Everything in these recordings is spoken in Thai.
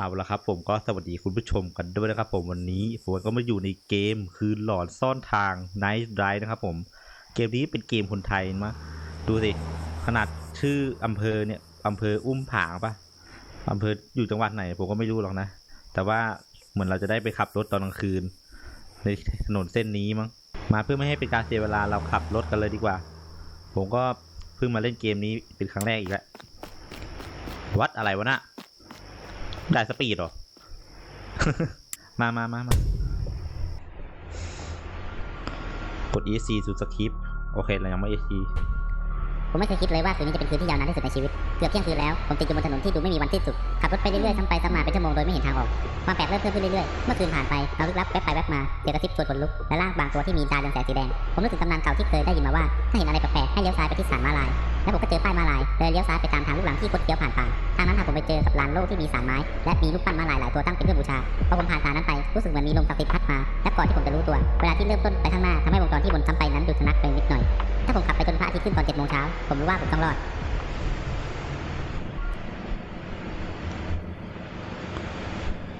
เอาละครับผมก็สวัสดีคุณผู้ชมกันด้วยนะครับผมวันนี้ผมก็มาอยู่ในเกมคือหลอนซ่อนทาง Night Drive นะครับผมเกมนี้เป็นเกมคนไทยมาดูสิ ขนาดชื่ออำเภอเนี่ยอำเภออุ้มผางปะอำเภออยู่จังหวัดไหน ผมก็ไม่รู้หรอกนะ แต่ว่าเหมือนเราจะได้ไปขับรถตอนกลางคืน ในถนนเส้นนี้มั้งมาเพื่อไม่ให้เป็นการเสียเวลาเราขับรถกันเลยดีกว่า ผมก็เพิ่งมาเล่นเกมนี้เป็นครั้งแรกอีกแล้ววัดอะไรวะน่ะ ด้สปีดเหรอ มามามามา กด E C สู่สคริป โอเค เรายังไม่ E C ผมไม่เคยคิดเลยว่าคืนนี้จะเป็นคืนที่ยาวนานที่สุดในชีวิต เกือบเที่ยงคืนแล้วผมติดอยู่บนถนนที่ดูไม่มีวันสิ้นสุดขับรถไปเรื่อยๆซ้ำไปซ้ำมาเป็นชั่วโมงโดยไม่เห็นทางออกความแปลกเริ่มเพิ่มขึ้นเรื่อยๆเมื่อคืนผ่านไปเราลึกลับแวบไปแวบมาเจอกระซิบชวนขนลุกและร่างบางตัวที่มีตาเรืองแสงสีแดงผมนึกถึงตำนานเก่าที่เคยได้ยินมาว่าถ้าเห็นอะไรแปลกๆให้เลี้ยวซ้ายไปที่สารมาลายแล้วผมก็เจอป้ายมาลายเดินเลี้ยวซ้ายไปตามทางลูกหลังที่คดเคี้ยวผ่านป่าทางนั้นพาผมไปเจอกับลานโล่ที่มีสารไม้ และมีรูปปั้นมาลายหลายตัวตั้งเป็นเครื่องบูชาพอผมผ่านทางนั้นไปรู้สึกเหมือนมีลมศักดิ์สิทธิ์พัดมาและก่อนที่ผมจะรู้ตัวเวลาที่เริ่มต้นไปข้างหน้าทำให้วงจรที่วนซ้ำไปนั้นหยุดชะงักไปนิดหน่อยถ้าผมขับไปจนพระอาทิตย์ขึ้นตอนเจ็ดโมงเช้าผมรู้ว่าผมต้องรอด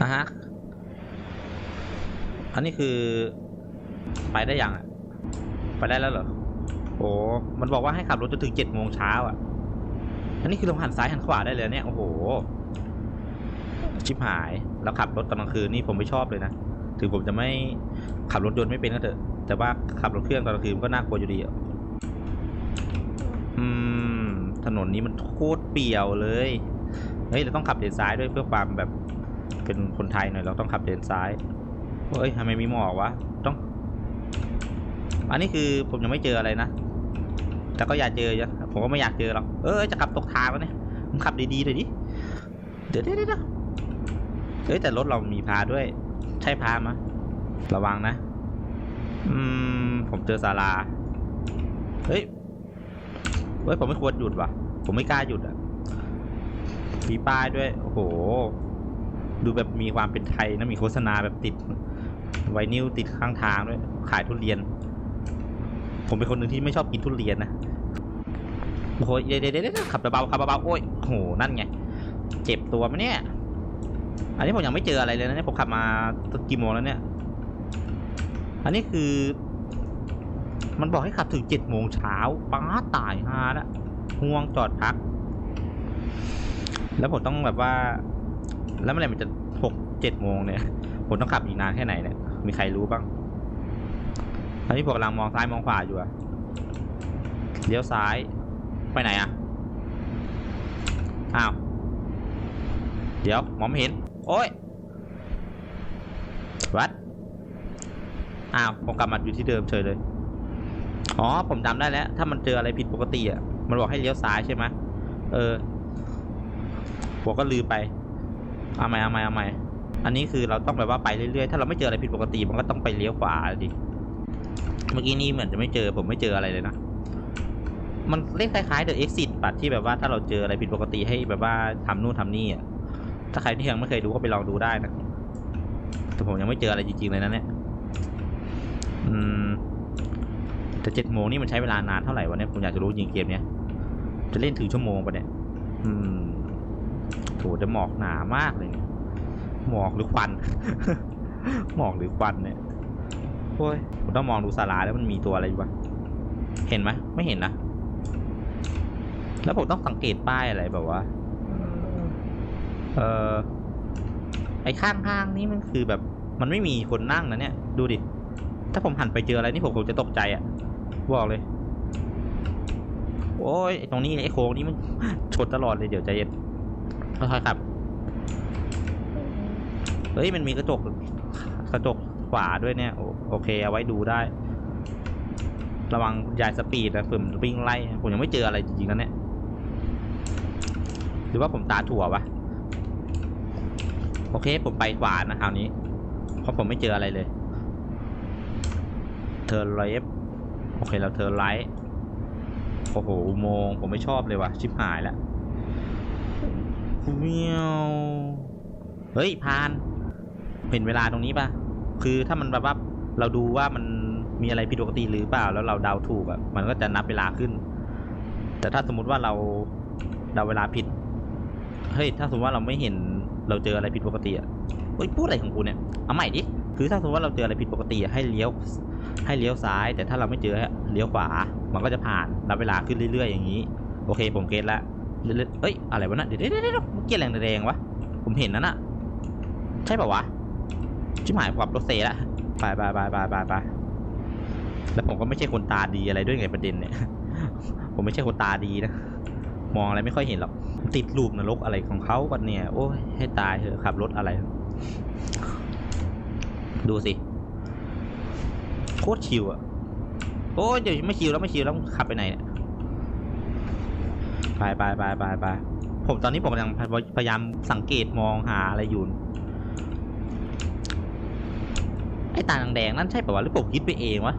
นะฮะ อันนี้คือ ไปได้ยังอะ ไปได้แล้วเหรอ โอ้มันบอกว่าให้ขับรถจนถึงเจ็ดโมงเช้าอะ อันนี้คือเราหันซ้ายหันขวาได้เลยเนี่ย โอ้โห ชิบหาย แล้วขับรถตอนกลางคืนนี่ผมไม่ชอบเลยนะ ถึงผมจะไม่ขับรถยนต์ไม่เป็นก็เถอะ แต่ว่าขับรถเครื่องตอนกลางคืนก็น่ากลัวอยู่ดีอะอืมถนนนี้มันโคตรเปี่ยวเลย เฮ้ย เราต้องขับเลนซ้ายด้วยเพื่อความแบบ เป็นคนไทยหน่อยเราต้องขับเลนซ้ายเฮ้ยทำไมมีหมอกวะต้อง อันนี้คือผมยังไม่เจออะไรนะแต่ก็อยากเจอจะผมก็ไม่อยากเจอหรอกเออจะขับตกทางแล้วเนี่ยมึงขับดีๆหน่อยดิเดี๋ยวเดี๋ยวเดี๋ยวเฮ้ยแต่รถเรามีพาด้วย ใช่พามะระวังนะ อืม ผมเจอศาลาเฮ้ยเฮ้ยผมไม่ควรหยุดว่ะ ผมไม่กล้าหยุดอะมีป้ายด้วย โอ้โห ดูแบบมีความเป็นไทยนะมีโฆษณาแบบติด ไวนิลติดข้างทางด้วย ขายทุเรียน ผมเป็นคนหนึ่งที่ไม่ชอบกินทุเรียนนะโอ้โหเดี๋ยเดี๋ยวเดี๋ยวขับเบาๆขับเบาๆโอ้ยโอ้โหนั่นไง เจ็บตัวไหมเนี่ย อันนี้ผมยังไม่เจออะไรเลยนะเนี่ยผมขับมากี่โมงแล้วเนี่ย อันนี้คือ มันบอกให้ขับถึงเจ็ดโมงเช้าป้าตายฮาละห่วงจอดพัก แล้วผมต้องแบบว่า แล้วเมื่อไหร่มันจะหกเจ็ดโมงเนี่ยผมต้องขับอีกนานแค่ไหนเนี่ย มีใครรู้บ้างตอนนี้ผมกำลังมองซ้ายมองขวาอยู่อะเลี้ยวซ้าย ไปไหนอะอ้าว เดี๋ยวมองไม่เห็น โอ้ย วัด อ้าว ผมกลับมาอยู่ที่เดิมเฉยเลย อ๋อ ผมจำได้แล้ว ถ้ามันเจออะไรผิดปกติอะมันบอกให้เลี้ยวซ้ายใช่ไหมเออผมก็ลืมไป เอาใหม่เอาใหม่เอาใหม่อันนี้คือเราต้องแบบว่าไปเรื่อยๆ ถ้าเราไม่เจออะไรผิดปกติมันก็ต้องไปเลี้ยวขวาดิ เมื่อกี้นี้เหมือนจะไม่เจอผมไม่เจออะไรเลยนะ มันเล่นคล้ายๆ The Exit ปัดที่แบบว่าถ้าเราเจออะไรผิดปกติให้แบบว่าทำนู่นทำนี่อะ ถ้าใครที่ยังไม่เคยดูก็ไปลองดูได้นะ แต่ผมยังไม่เจออะไรจริงๆเลยนะเนี่ย อืม แต่เจ็ดโมงนี่มันใช้เวลานานเท่าไหร่วะเนี่ยผมอยากจะรู้จริงเกมเนี้ยจะเล่นถึงชั่วโมงปะเนี่ย อืม โหจะหมอกหนามากเลยเนี่ยหมอกหรือควัน หมอกหรือควันเนี่ยโอ้ยผมต้องมองดูศาลาแล้วมันมีตัวอะไรอยู่ปะเห็นไหมไม่เห็นนะแล้วผมต้องสังเกตป้ายอะไรแบบว่า เออไอ้ข้างๆนี่มันคือแบบ มันไม่มีคนนั่งนะเนี่ย ดูดิ ถ้าผมหันไปเจออะไรนี่ผมคงจะตกใจอะ่ะบอกเลย โอ้ยตรงนี้ไอ้โค้งนี้มันชนตลอดเลยเดี๋ยวใจเย็น ค่อยๆครับ เฮ้ย มันมีกระจก กระจกขวาด้วยเนี่ย โอเค เอาไว้ดูได้ ระวังยายสปีดนะผมวิ่งไล่ ผมยังไม่เจออะไรจริงๆนะเนี่ย หรือว่าผมตาถั่ววะ โอเค ผมไปขวานะคราวนี้ เพราะผมไม่เจออะไรเลยเทอร์เลฟ์โอเค เราเทอร์ไลท์โอ้โหอุโมงค์ผมไม่ชอบเลยว่ะ ชิบหายแล้ว เมียวเฮ้ยพาน เห็นเวลาตรงนี้ปะคือถ้ามันแบบว่าเราดูว่ามันมีอะไรผิดปกติหรือเปล่า แล้วเราเดาถูกอะ่ะมันก็จะนับเวลาขึ้น แต่ถ้าสมมุติว่าเราเดาเวลาผิด เฮ้ย ถ้าสมมติว่าเราไม่เห็นเราเจออะไรผิดปกติอะเฮ้ยพูดอะไรของกูเนี่ย เอาใหม่ดิ คือถ้าสมมติว่าเราเจออะไรผิดปกติอะให้เลี้ยว ให้เลี้ยวซ้าย แต่ถ้าเราไม่เจอเลี้ยวขวา มันก็จะผ่านรับเวลาขึ้นเรื่อยๆอย่างนี้ โอเค ผมเก็ตละ เอ้ย อะไรวะน่ะเดี๋ยวเดี๋ยวเดี๋ยวเมื่อกี้แรงแรงวะ ผมเห็นนั่นน่ะใช่ป่าวะ ชิบหายขับรถเซละไปไปไปไปไปไปแล้วผมก็ไม่ใช่คนตาดีอะไรด้วยไงประเด็นเนี่ย ผมไม่ใช่คนตาดีนะ มองอะไรไม่ค่อยเห็นหรอก ติดรูปนรกอะไรของเขากันเนี่ย โอ้ย ให้ตายเถอะขับรถอะไร ดูสิ โคตรชิวอะโอ้ยเดี๋ยวไม่ชิวแล้วไม่ชิวแล้วขับไปไหนเนี่ย ไปไปไปไปไปผมตอนนี้ผมกำลังพยายามสังเกตมองหาอะไรอยู่ ไอ้ตาแดงๆนั่นใช่ป่าวะหรือผมคิดไปเองวะ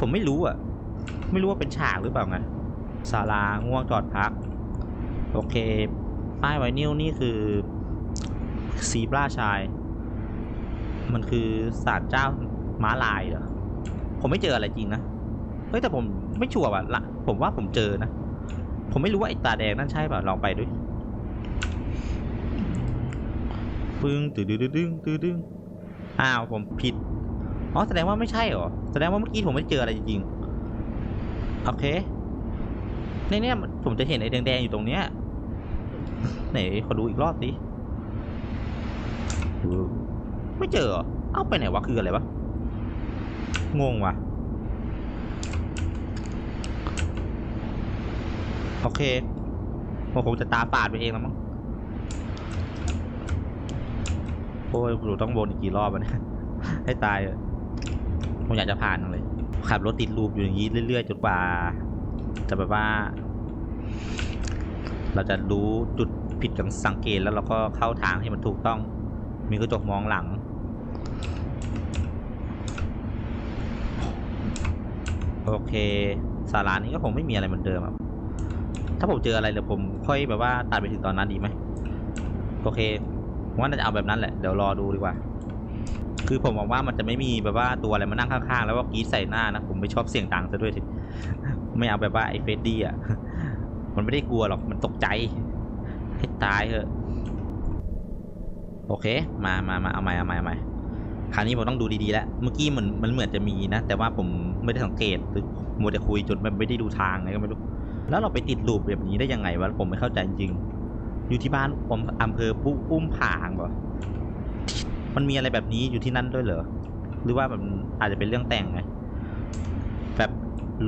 ผมไม่รู้อะไม่รู้ว่าเป็นฉากหรือเปล่าไงศาลาง่วงจอดพัก โอเค ป้ายไวนิลนี่คือซีบราชาย มันคือศาลเจ้าม้าลายเหรอ ผมไม่เจออะไรจริงนะ เฮ้ยแต่ผมไม่ชัวร์ว่ะละผมว่าผมเจอนะ ผมไม่รู้ว่าไอ้ตาแดงนั่นใช่เปล่าลองไปด้วยปึ้งตื้อดึงดึงตื้อดึงอ้าวผมผิดอ๋อแสดงว่าไม่ใช่เหรอแสดงว่าเมื่อกี้ผมไม่เจออะไรจริงๆโอเคในเนี้ยผมจะเห็นไอ้แดงๆอยู่ตรงเนี้ยไหนขอดูอีกรอบสิไม่เจอเอ้าไปไหนวะคืออะไรวะงงว่ะ โอเคผมคงจะตาปาดไปเองแล้วมั้งโอ้ยหนูต้องวนอีกกี่รอบอะเนี่ยให้ตายเลยผมอยากจะผ่านจังเลย ขับรถติดลูปอยู่อย่างนี้เรื่อยๆจนกว่า จะแบบว่า เราจะรู้จุดผิดกับสังเกตแล้วเราก็เข้าทางให้มันถูกต้อง มีกระจกมองหลังโอเค สารานี้ก็คงไม่มีอะไรเหมือนเดิมครับ ถ้าผมเจออะไรเดี๋ยวผมค่อยแบบว่าตัดไปถึงตอนนั้นดีไหมโอเคผมว่าน่าจะเอาแบบนั้นแหละเดี๋ยวรอดูดีกว่า คือผมหวังว่ามันจะไม่มีแบบว่าตัวอะไรมานั่งข้างๆแล้วก็กรีดใส่หน้านะผมไม่ชอบเสียงดังซะด้วยทีไม่เอาแบบว่าไอ้เฟดดี้อะมันไม่ได้กลัวหรอกมันตกใจให้ตายเถอะโอเค มามามาเอาใหม่เอาใหม่เอาใหม่คราวนี้ผมต้องดูดีๆแล้ว เมื่อกี้มันมันเหมือนจะมีนะ แต่ว่าผมไม่ได้สังเกตหรือมัวแต่คุยจนมันไม่ได้ดูทางไงก็ไม่รู้ แล้วเราไปติดลูปแบบนี้ได้ยังไงวะผมไม่เข้าใจจริง อยู่ที่บ้านผมอำเภอปุอุ้มผางเหรอมันมีอะไรแบบนี้อยู่ที่นั่นด้วยเหรอ หรือว่ามันอาจจะเป็นเรื่องแต่งไง แบบ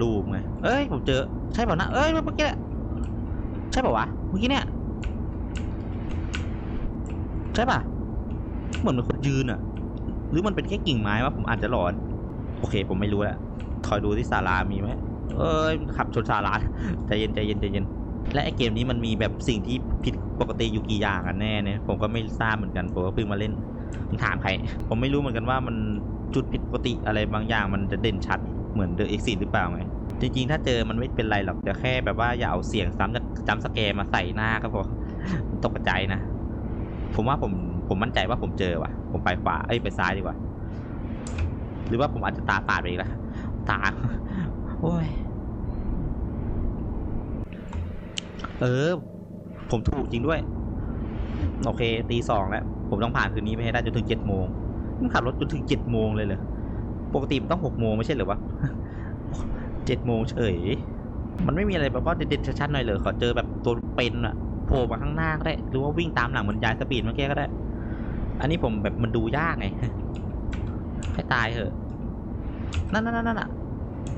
ลูปไง เอ้ยผมเจอใช่เปล่านะ เอ้ยเมื่อกี้ใช่เปล่าวะ เมื่อกี้เนี่ย ใช่ป่ะ เหมือนเป็นคนยืนอะหรือมันเป็นแค่กิ่งไม้วะผมอาจจะหลอน โอเค ผมไม่รู้แหละคอยดูที่ศาลามีไหม เอ้ยขับชนศาลาใจเย็นใจเย็นใจเย็นและไอเกมนี้มันมีแบบสิ่งที่ผิดปกติอยู่กี่อย่างกันแน่เนี่ยผมก็ไม่ทราบเหมือนกันผมก็เพิ่งมาเล่นผมถามใคร ผมไม่รู้เหมือนกันว่ามันจุดผิดปกติอะไรบางอย่างมันจะเด่นชัดเหมือนเดอะเอ็กซิหรือเปล่าไงจริงๆ ถ้าเจอมันไม่เป็นไรหรอกแต่แค่แบบว่าอย่าเอาเสียงซ้ำจากจำสแกมาใส่หน้าก็พอตกใจนะ ผมว่าผมผมมั่นใจว่าผมเจอว่ะ ผมไปขวาเอ้ยไปซ้ายดีกว่า หรือว่าผมอาจจะตาปาดไปอีกแล้วตา โอ้ย เออ ผมถูกจริงด้วย โอเค ตีสองแล้ว ผมต้องผ่านคืนนี้ไปให้ได้จนถึงเจ็ดโมงมันขับรถจนถึงเจ็ดโมงเลยเหรอ ปกติมันต้องหกโมงไม่ใช่หรือวะเจ็ดโมงเฉย มันไม่มีอะไรแบบว่าเด็ดๆชัดๆหน่อยเลยขอเจอแบบตัวเป็นอะโผล่มาข้างหน้าก็ได้ หรือว่าวิ่งตามหลังเหมือนยายสปีดเมื่อกี้ก็ได้ อันนี้ผมแบบมันดูยากไง ให้ตายเถอะ นั่นนั่นนั่นอะ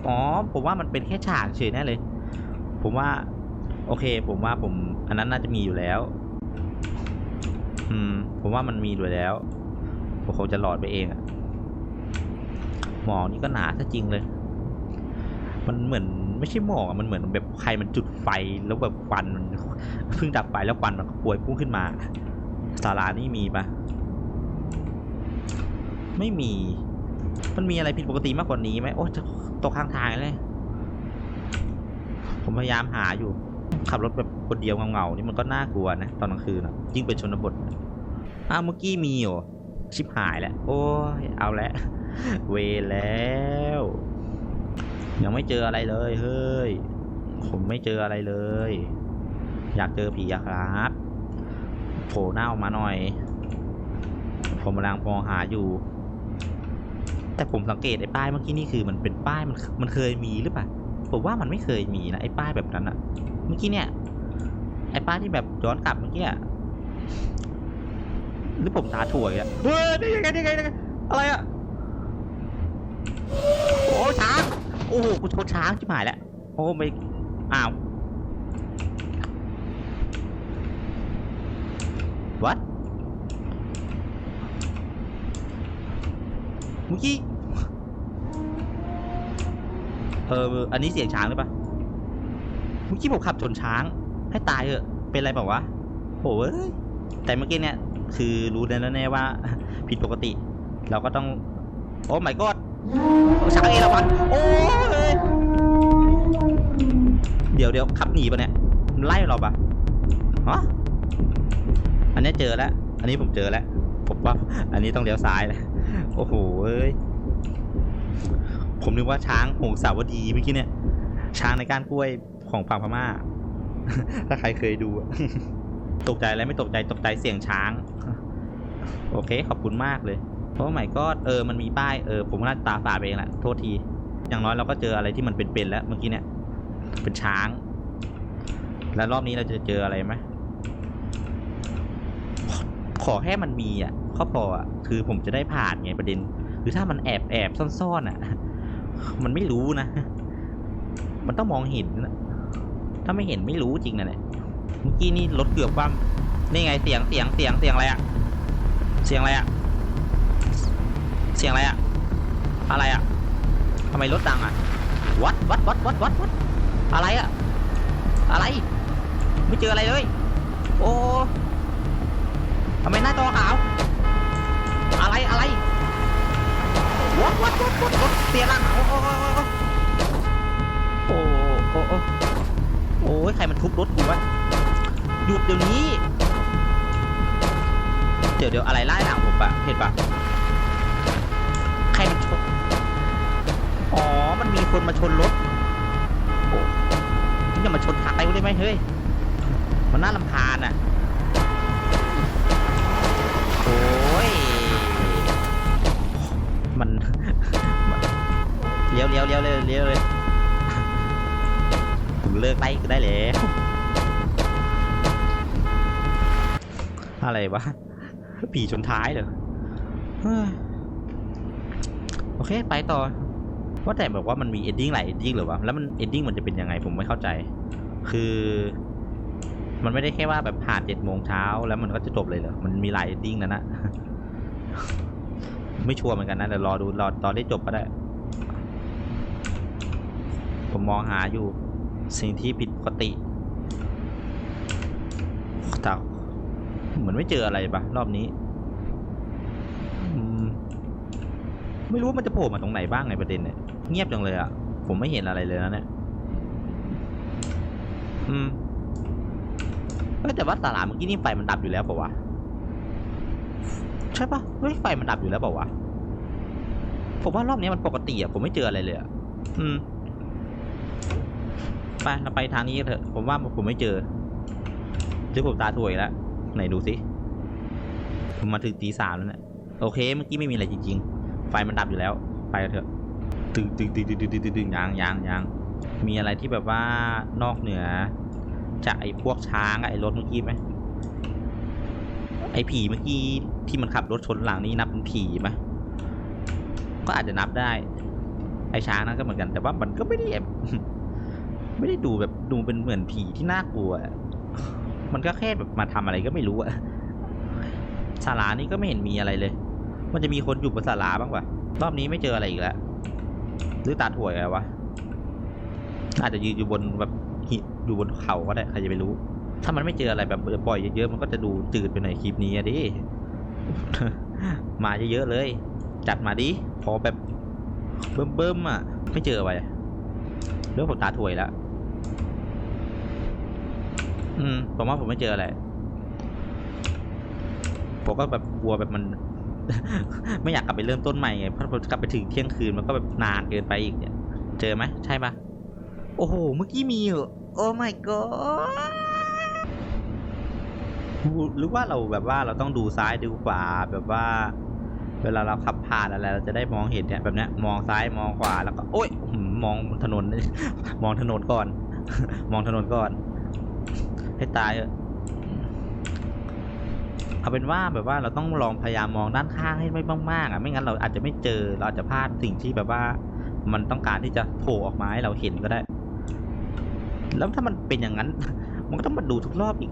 อ๋อ ผมว่ามันเป็นแค่ฉากเฉยแน่เลย ผมว่า โอเค ผมว่าผม อันนั้นน่าจะมีอยู่แล้ว อืม ผมว่ามันมีอยู่แล้ว ผมคงจะหลอดไปเองอะหมอกนี่ก็หนาซะจริงเลย มันเหมือนไม่ใช่หมอกมันเหมือนแบบใครมันจุดไฟแล้วแบบควันมันเพิ่งดับไฟแล้วควันมันก็ปวยพุ่งขึ้นมาศาลานี่มีปะไม่มี มันมีอะไรผิดปกติมากกว่านี้ไหมโอ้จะตกข้างทางเลย ผมพยายามหาอยู่ ขับรถแบบคนเดียวเงาๆนี่มันก็น่ากลัวนะตอนกลางคืนอะยิ่งเป็นชนบทอ้าวเมื่อกี้มีเหรอชิบหายแล้ว โอ้ยเอาแล้วเวแล้ว ยังไม่เจออะไรเลยเฮ้ย ผมไม่เจออะไรเลย อยากเจอผีอะครับโผล่หน้าออกมาหน่อย ผมกำลังมองหาอยู่ แต่ผมสังเกตไอ้ป้ายเมื่อกี้นี่คือมันเป็นป้ายมันมันเคยมีหรือเปล่าผมว่ามันไม่เคยมีนะไอ้ป้ายแบบนั้นอะเมื่อกี้เนี่ย ไอ้ป้ายที่แบบย้อนกลับเมื่อกี้อะหรือผมตาถ่วยอะเฮ้ยนี่ยังไงนี่ยังไงนี่ยไงอะไรอะโอ้ช้างโอ้โหกูชนช้างชิบหายแล้วโอ้ไม่อ้าว what มื่อกี้เอออันนี้เสียงช้างหรือปล่าเมื่อกี้ผมขับชนช้าง ให้ตายเถอะ เป็นอะไรเปล่าวะโอ้ยแต่เมื่อกี้เนี่ย คือรู้แน่ๆว่า ผิดปกติ เราก็ต้อง โอ้ my god ช้างเอราวัณโอ้ยเดี๋ยวเดี๋ยวขับหนีปะเนี่ยไล่เราปะฮะอันนี้เจอแล้ว อันนี้ผมเจอแล้วผมว่าอันนี้ต้องเลี้ยวซ้ายแล้ว โอ้โหเอ้ย ผมนึกว่าช้างหงสาวดีเมื่อกี้เนี่ย ช้างในก้านกล้วยของฝั่งพม่า ถ้าใครเคยดูอะตกใจอะไรไม่ตกใจตกใจเสียงช้าง โอเค ขอบคุณมากเลยโอ้ไม่ก็เออมันมีป้ายเออผมก็น่าตาฝาดไปเองแหละโทษที อย่างน้อยเราก็เจออะไรที่มันเป็นๆแล้วเมื่อกี้เนี่ย เป็นช้าง แล้วรอบนี้เราจะเจออะไรไหมขอขอแค่มันมีอะก็พออะ คือผมจะได้ผ่านไงประเด็น คือถ้ามันแอบแอบซ่อนๆอะ มันไม่รู้นะ มันต้องมองเห็นนะถ้าไม่เห็นไม่รู้จริงนะเนี่ยเมื่อกี้นี่รถเกือบคว่ำนี่ไงเสียงเสียงเสียงเสียงอะไรอะเสียงอะไรอะเสียงอะไรอะอะไรอะทำไมรถดังอะวัดวัดวัดวัดวัดวัดอะไรอะอะไร ไม่เจออะไรเลย โอ้ เสียหลังโอ้โอ้โอ้โอ้โอ้โอ้โอ้ยใครมันทุบรถกูวะหยุดเดี๋ยวนี้ เดี๋ยวเดี๋ยวอะไรไล่หลังผมปะเห็นปะใครมันชนอ๋อ มันมีคนมาชนรถโอ้มึงจะมาชนท้ายกูได้ไหมเฮ้ย มันน่าลำพานอะโอ้ ลี้ยวเลี้ยวเลี้ยวเลยเลี้ยวเลยผมเลิกไล่ก็ได้แล้วอะไรวะผีชนท้ายเหรอเฮ้ยโอเค ไปต่อว่าแต่บอกว่ามันมีเอนดิ้งหลายเอนดิ้งหรือวะแล้วมันเอนดิ้งมันจะเป็นยังไงผมไม่เข้าใจ คือ มันไม่ได้แค่ว่าแบบผ่านเจ็ดโมงเช้าแล้วมันก็จะจบเลยเหรอมันมีหลายเอนดิ้งนะนะไม่ชัวร์เหมือนกันนะแต่รอดูรอตอนได้จบก็ได้ ผมมองหาอยู่สิ่งที่ผิดปกติแต่เหมือนไม่เจออะไรปะรอบนี้ ไม่รู้ว่ามันจะโผล่มาตรงไหนบ้างในประเด็นเนี่ย เงียบจังเลยอะผมไม่เห็นอะไรเลยนะเนี่ย อืมเอ้ยแต่ว่าสาราเมื่อกี้นี่ไฟมันดับอยู่แล้วเปล่าวะ ใช่ปะเฮ้ยไฟมันดับอยู่แล้วเปล่าวะ ผมว่ารอบนี้มันปกติอะผมไม่เจออะไรเลยอะอืม ไปเราไปทางนี้เถอะ ผมว่าผมไม่เจอหรือผมตาถ่วยแล้ว ไหนดูสิผมมาถึงตีสามแล้วเนี่ยโอเค เมื่อกี้ไม่มีอะไรจริงๆ ไฟมันดับอยู่แล้ว ไปเถอะ ตึงตึงตึงตึงตึงตึงตึงตึงยางยางยางมีอะไรที่แบบว่านอกเหนือ จากไอ้พวกช้างไอ้รถเมื่อกี้ไหมไอ้ผีเมื่อกี้ที่มันขับรถชนหลังนี่นับเป็นผีไหมก็อาจจะนับได้ ไอ้ช้างนั่นก็เหมือนกัน แต่ว่ามันก็ไม่ได้ ไม่ได้ดูแบบดูเป็นเหมือนผีที่น่ากลัว มันก็แค่แบบมาทำอะไรก็ไม่รู้อะศาลานี่ก็ไม่เห็นมีอะไรเลย มันจะมีคนอยู่บนศาลาบ้างปะรอบนี้ไม่เจออะไรอีกแล้วหรือตาถ่วยอะไรวะ อาจจะยืนอยู่บนแบบหิอยู่บนเขาก็ได้ใครจะไปรู้ ถ้ามันไม่เจออะไรแบบบ่อยเยอะๆมันก็จะดูจืดไปหน่อยคลิปนี้อะดิ มาเยอะๆเลย จัดมาดิ พอแบบเบิ่มๆอะ ไม่เจออะไรเรื่องผมตาถ่วยแล้ว อืมผมว่าผมไม่เจออะไรผมก็แบบกลัวแบบมัน ไม่อยากกลับไปเริ่มต้นใหม่ไงเพราะกลับไปถึงเที่ยงคืนมันก็แบบนานเกินไปอีกเนี่ย เจอไหมใช่ปะโอ้โหเมื่อกี้มีเหรอโอ้ my god หรือว่าเราแบบว่าเราต้องดูซ้ายดูขวาแบบว่า เวลาเราขับผ่านอะไรเราจะได้มองเห็นเนี่ยแบบเนี้ยมองซ้ายมองขวาแล้วก็โอ๊ยมองถนน มองถนนก่อน มองถนนก่อน ให้ตายเถอะเอาเป็นว่าแบบว่าเราต้องลองพยายามมองด้านข้างให้ไม่มากๆอะไม่งั้นเราอาจจะไม่เจอเราอาจจะพลาดสิ่งที่แบบว่า มันต้องการที่จะโผล่ออกมาให้เราเห็นก็ได้ แล้วถ้ามันเป็นอย่างนั้น มันก็ต้องมาดูทุกรอบอีก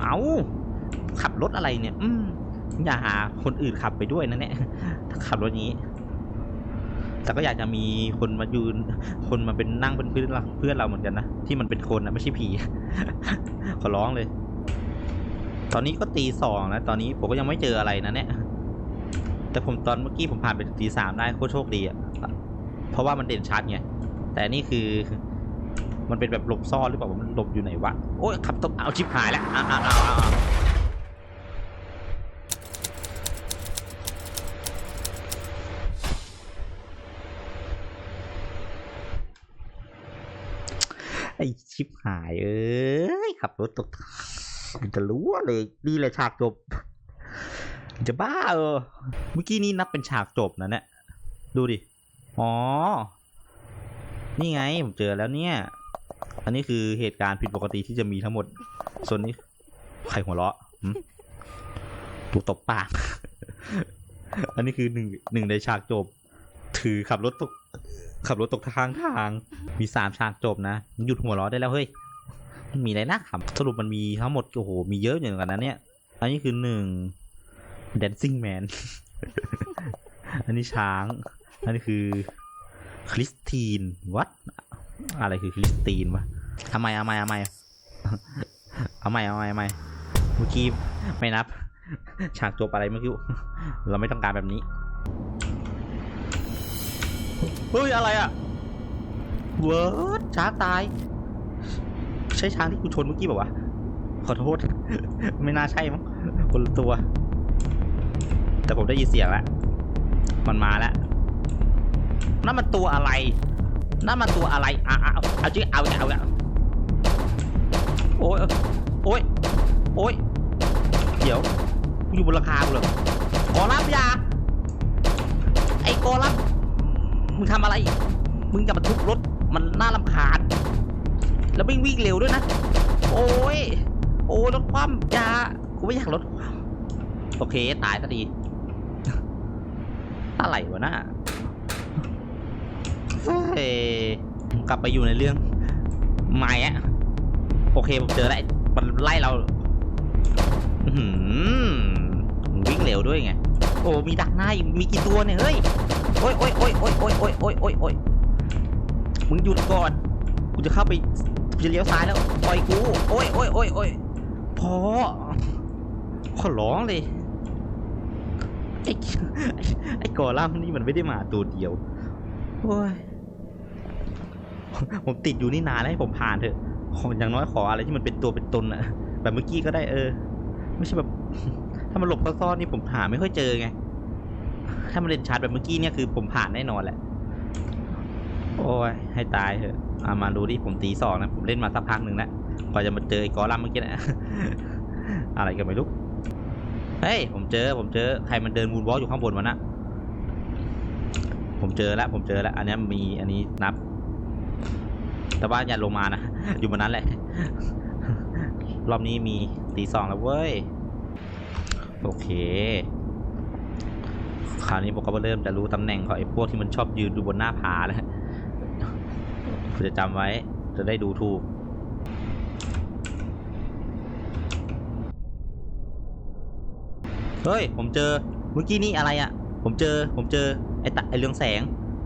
เอาขับรถอะไรเนี่ย อืมอย่าหาคนอื่นขับไปด้วยนะเนี่ยถ้าขับรถอย่างนี้ แต่ก็อยากจะมีคนมายืน คนมาเป็นนั่งเป็นเพื่อนเราเพื่อนเราเหมือนกันนะที่มันเป็นคนนะไม่ใช่ผีขอร้องเลย ตอนนี้ก็ตีสองแล้วตอนนี้ผมก็ยังไม่เจออะไรนะเนี่ยแต่ผมตอนเมื่อกี้ผมผ่านไปตีสามได้โคตรโชคดีอะเพราะว่ามันเด่นชัดไงแต่นี่คือ มันเป็นแบบหลบซ่อนหรือเปล่ามันหลบอยู่ไหนวะโอ้ยขับตกเอาชิบหายแล้วอ้าวอ้าวอ้าว อ้าวไอชิบหาย เอ้ยขับรถตกมันจะรู้เลยนี่แหละฉากจบ จะบ้าเออ เมื่อกี้นี้นับเป็นฉากจบนะเนี่ยดูดิ อ๋อ นี่ไงผมเจอแล้วเนี่ย อันนี้คือเหตุการณ์ผิดปกติที่จะมีทั้งหมด ส่วนนี้ใครหัวเราะถูกตบปาก อันนี้คือหนึ่งหนึ่งในฉากจบ ถือขับรถตก ขับรถตกทางทาง มีสามฉากจบนะหยุดหัวเราะได้แล้วเฮ้ยมันมีอะไรนะครับสรุปมันมีทั้งหมดโอ้โหมีเยอะอย่างกันนะเนี่ย อันนี้คือหนึ่ง dancing man อันนี้ช้าง อันนี้คือคริสตีนวัดอะไรคือคริสตีนวะทำไมเอาไม่เอาไม่เอาไม่เอาไม่เอาไม่เมื่อกี้ไม่นับ ฉากจบอะไรเมื่อกี้เราไม่ต้องการแบบนี้ เฮ้ย อะไรอะเวิร์ดช้างตาย ใช่ช้างที่กูชนเมื่อกี้แบบว่าวะขอโทษ ไม่น่าใช่มั้งคนตัว แต่ผมได้ยินเสียงแล้วมันมาแล้วนั่นมันตัวอะไร นั่นมันตัวอะไรอะเอาเอาชื่อเอาเอาเอาโอ้ยโอ้ยโอ้ยเดี๋ยวกูอยู่บนราคาเหรอกอรับยาไอ้กอรับ มึงทำอะไร มึงจะมาทุบรถ มันน่ารำคาญ แล้ววิ่งวิ่งเร็วด้วยนะ โอ้ย โอ้ยรถคว่ำอยากูไม่อยากรถคว่ำโอเค ตายซะดี อะไรวะน่าเฮ้ยกลับไปอยู่ในเรื่องไม่อะโอเคผมเจอแล้วมันไล่เราหือวิ่งเร็วด้วยไง โอ้มีดักหน้ามีกี่ตัวเนี่ย เฮ้ย โอ้ยโอ้ยโอ้ยโอ้ยโอ้ยโอ้ยโอ้ยโอ้ยโอ้ยมึงหยุดก่อน กูจะเข้าไปจะเลี้ยวซ้ายแล้วปล่อยกู โอ้ยโอ้ยโอ้ยโอ้ยพอ ขอร้องเลย ไอ้ไอ้กอล่ามนี่มันไม่ได้มาตัวเดียว โอ้ย ผมติดอยู่นี่นานแล้วให้ผมผ่านเถอะขออย่างน้อยขออะไรที่มันเป็นตัวเป็นตนอะแบบเมื่อกี้ก็ได้เออ ไม่ใช่แบบ ถ้ามันหลบซ่อนๆนี่ผมหาไม่ค่อยเจอไง ถ้ามันเล่นชาร์จแบบเมื่อกี้เนี่ยคือผมผ่านแน่นอนแหละ โอ้ย ให้ตายเถอะเอามาดูดิผมตีสองนะ ผมเล่นมาสักพักหนึ่งแล้วกว่าจะมาเจอไอ้กอลัมเมื่อกี้นะอะไรกันไม่รู้ เฮ้ย ผมเจอ ผมเจอ ใครมันเดินมูนวอล์กอยู่ข้างบนวะนะผมเจอแล้ว ผมเจอแล้ว อันนี้มี อันนี้นับ แต่ว่าอย่าลงมานะ อยู่บนนั้นแหละ รอบนี้มีตีสองแล้วเว้ย โอเค คราวนี้ผมก็เริ่มจะรู้ตำแหน่งของไอ้พวกที่มันชอบยืนดูบนหน้าผาแล้วผมจะจำไว้จะได้ดูถูกเฮ้ย ผมเจอ เมื่อกี้นี่อะไรอะ่ะ ผมเจอ ผมเจอ ไอ้ตาไอ้เรืองแสง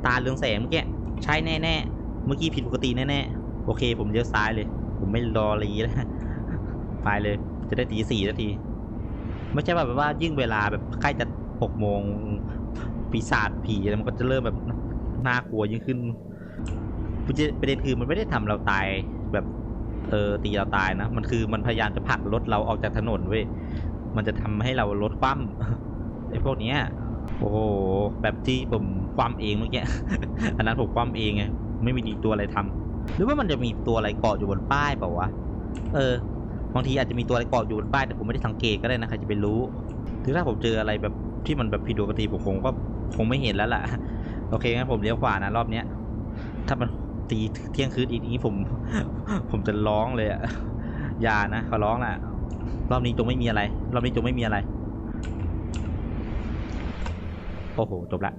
ตาเรืองแสงเมื่อกี้ ใช่แน่ๆเมื่อกี้ผิดปกติแน่ๆโอเค ผมเลี้ยวซ้ายเลย ผมไม่รอรีแล้ว ไปเลย จะได้ตีสี่นาที ไม่ใช่แบบว่ายิ่งเวลาแบบใกล้จะ หกโมงปีศาจผีอะไรมันก็จะเริ่มแบบน่ากลัวยิ่งขึ้นประเด็นคือมันไม่ได้ทำเราตายแบบเออตีเราตายนะ มันคือมันพยายามจะผลักรถเราออกจากถนนเว้ยมันจะทำให้เรารถคว่ำไอ้พวกเนี้ยโอ้โหแบบที่ผมคว่ำเองเมื่อกี้อันนั้นผมคว่ำเองไงไม่มีตัวอะไรทำหรือว่ามันจะมีตัวอะไรเกาะอยู่บนป้ายเปล่าวะเออบางทีอาจจะมีตัวอะไรเกาะอยู่บนป้ายแต่ผมไม่ได้สังเกตก็ได้นะใครจะไปรู้ ถึงถ้าผมเจออะไรแบบ ที่มันแบบผิดปกติผมคงก็คงไม่เห็นแล้วล่ะ โอเคงั้นผมเลี้ยวขวานะรอบเนี้ย ถ้ามันตีเที่ยงคืนอีกนี้ผม ผมจะร้องเลยอะอย่านะขอร้องล่ะ รอบนี้จงไม่มีอะไร รอบนี้จงไม่มีอะไร โอ้โหจบละ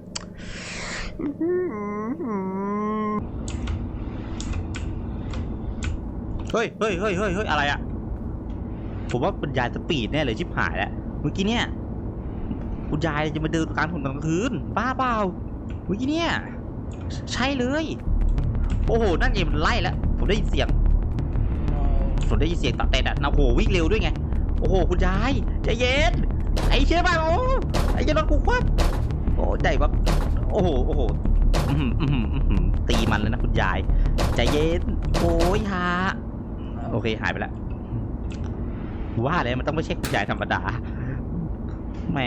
เฮ้ยเฮ้ยเฮ้ยเฮ้ยเฮ้ยอะไรอะผมว่าเป็นยายสปีดแน่เลยชิบหายแล้วเมื่อกี้เนี่ย คุณยายจะมาเดินกลางถนนกลางคืนบ้าเปล่าเมื่อกี้เนี่ย ใช่เลย โอ้โห นั่นเองมันไล่แล้ว ผมได้ยินเสียงผมได้ยินเสียงตัดเตะอะนะโอ้โหวิ่งเร็วด้วยไง โอ้โห คุณยายใจเย็น ไอ้เชื่อป่ะโอ้ไอ้จะรถกูควับโอ้ใจว่าโอ้โห โอ้โหอื้อหืออื้อหืออื้อหือตีมันเลยนะคุณยาย ใจเย็น โอ้ยฮะโอเค หายไปแล้วว่าแล้วมันต้องไม่ใช่คุณยายธรรมดา แหม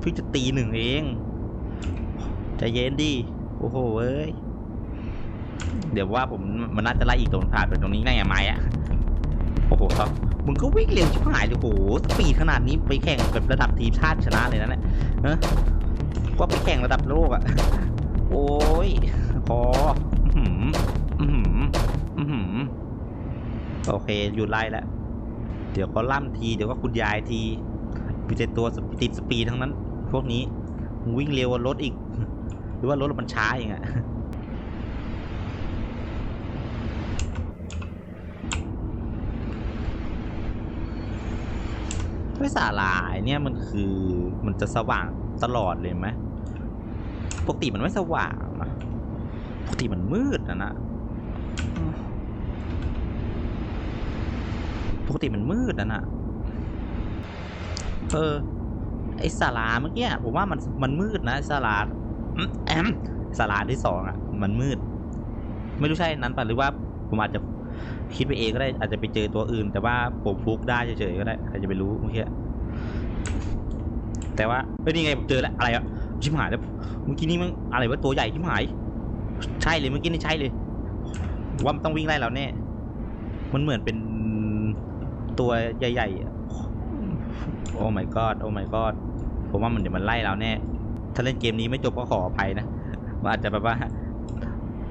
เพิ่งจะตีหนึ่งเองใจเย็นดิโอ้โหเอ้ยเดี๋ยวว่าผมมันน่าจะไล่อีกตรงผ่านไปตรงนี้ได้ไงไม้อะโอ้โหครับมึงก็วิ่งเร็วชิบหายเลยโอ้โหสปีดขนาดนี้ไปแข่งแบบระดับทีมชาติชนะเลยนะเนี่ยเนอะก็ไปแข่งระดับโลกอะโอ้ยพออื้อหืออื้อหืออื้อหือโอเคหยุดไล่แล้วเดี๋ยวก็ล่ำทีเดี๋ยวก็คุณยายที มีแต่ตัวติดสปีดทั้งนั้น พวกนี้มึงวิ่งเร็วกว่ารถอีก หรือว่ารถมันช้าเองอะไม่สาหร่ายเนี่ยมันคือมันจะสว่างตลอดเลยไหมปกติมันไม่สว่างนะปกติมันมืดนะนะปกติมันมืดนะนะ เออ ไอสาราเมื่อกี้ผมว่ามันมันมืดนะสาราแอมสาราที่สองอะ มันมืด ไม่รู้ใช่นั้นป่ะหรือว่าผมอาจจะคิดไปเองก็ได้อาจจะไปเจอตัวอื่น แต่ว่าผมฟุกได้เฉยๆก็ได้ใครจะไปรู้เมื่อกี้แต่ว่าเฮ้ยนี่ไงผมเจอแล้วอะไรอะชิบหายแล้วเมื่อกี้นี่มันอะไรวะตัวใหญ่ชิบหาย ใช่เลยเมื่อกี้นี่ใช่เลยว่ามันต้องวิ่งไล่เราแน่มันเหมือนเป็นตัวใหญ่ๆ โอ้ my god โอ้ my god ผมว่ามันเดี๋ยวมันไล่เราแน่ ถ้าเล่นเกมนี้ไม่จบก็ขออภัยนะมันอาจจะแบบว่า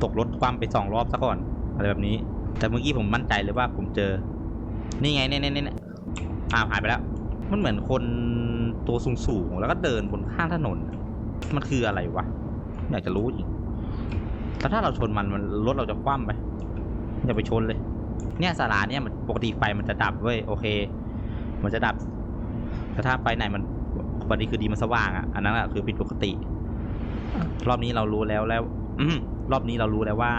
ตกรถคว่ำไปสองรอบซะก่อนอะไรแบบนี้ แต่เมื่อกี้ผมมั่นใจเลยว่าผมเจอ นี่ไงเนี่ยเนี่ยเนี่ยอ้าวหายไปแล้ว มันเหมือนคนตัวสูงสูงๆแล้วก็เดินบนข้างถนน มันคืออะไรวะ อยากจะรู้อีกแล้วถ้าเราชนมันมันรถเราจะคว่ำไปอย่าไปชนเลย เนี่ยสาราเนี่ยมันปกติไฟมันจะดับเว้ยโอเค มันจะดับ แต่ถ้าไฟไหนมันปกติคือดีมันสว่างอะอันนั้นอะคือผิดปกติ รอบนี้เรารู้แล้วแล้วอืมรอบนี้เรารู้แล้วว่า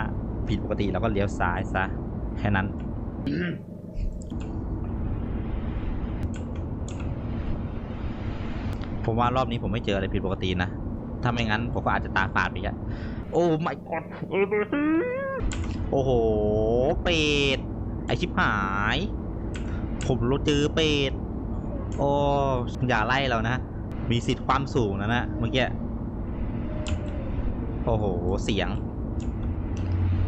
ผิดปกติเราก็เลี้ยวซ้ายซะแค่นั้นผมว่ารอบนี้ผมไม่เจออะไรผิดปกตินะ ถ้าไม่งั้นผมก็อาจจะตาฝาดไปอะโอ้ my god โอ้โห เป็ด ไอชิบหาย ผมรู้เจอเป็ด โอ้อย่าไล่เรานะ มีสิทธิ์ความสูงนะนะเมื่อกี้ โอ้โห เสียง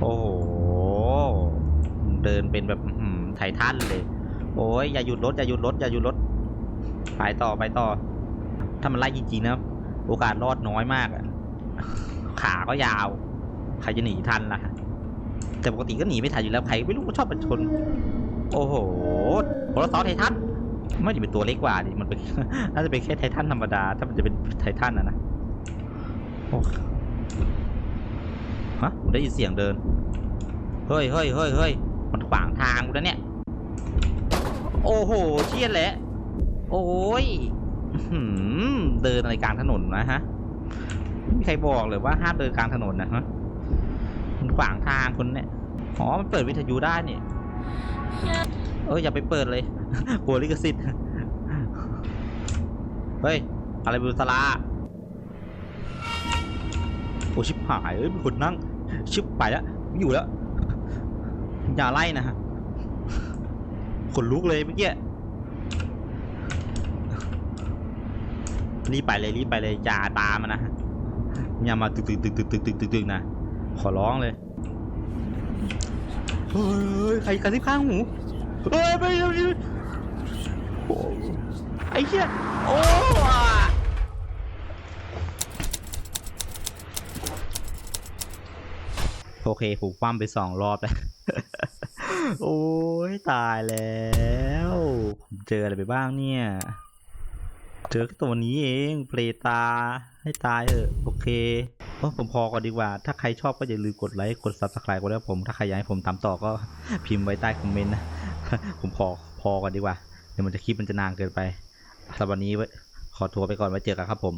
โอ้โห เดินเป็นแบบไททันเลย โอ้ยอย่าหยุดรถอย่าหยุดรถอย่าหยุดรถ ไปต่อไปต่อ ถ้ามันไล่จริงๆนะ โอกาสรอดน้อยมากอะขาก็ยาว ใครจะหนีทันล่ะ แต่ปกติก็หนีไม่ทันอยู่แล้ว ใครไม่รู้ก็ชอบเป็นชน โอ้โหโหรถซอไททัน ไม่ได้เป็นตัวเล็กกว่าดิมันเป็นน่าจะเป็นแค่ไททันธรรมดา ถ้ามันจะเป็นไททันนะนะโอ้ฮะผมได้ยินเสียงเดิน เฮ้ยเฮ้ยเฮ้ยเฮ้ยมันขวางทางกูแล้วเนี่ย โอ้โหเชี่ยแหละ โอ้ยอื้อหือเดินอะไรกลางถนนนะฮะไม่มีใครบอกเลยว่าห้ามเดินกลางถนนนะฮะมันขวางทางคนเนี่ย อ๋อ มันเปิดวิทยุได้เนี่ย เอออย่าไปเปิดเลยหัวลิขสิทธิ์เฮ้ย อะไรบูษลาโอ้ชิบหายเอ้ยคนนั่ง ชิบไปแล้วอยู่แล้ว อย่าไล่นะฮะขนลุกเลยเมื่อกี้รีบไปเลยรีบไปเลยอย่าตามมันนะอย่ามาตึกตึกตึกตึกตึกตึกตึกนะ ขอร้องเลย เฮ้ยใครกระซิบข้างหูเฮ้ยไปเดี๋ยวนี้โอ้ไอ้เหี้ยโอ้โอเคผมคว่ำไปสองรอบแล้ว โอ้ยตายแล้วผมเจออะไรไปบ้างเนี่ย เจอตัวนี้เองเพลตา ให้ตายเถอะโอเคก็ผมพอก่อนดีกว่า ถ้าใครชอบก็อย่าลืมกดไลค์ กด subscribe กันแล้วผม ถ้าใครอยากให้ผมตามต่อก็พิมพ์ไว้ใต้คอมเมนต์นะ ผมพอพอก่อนดีกว่า เดี๋ยวมันจะคลิปมันจะนานเกินไปสำหรับวันนี้ไว้ขอตัวไปก่อนไว้เจอกันครับผม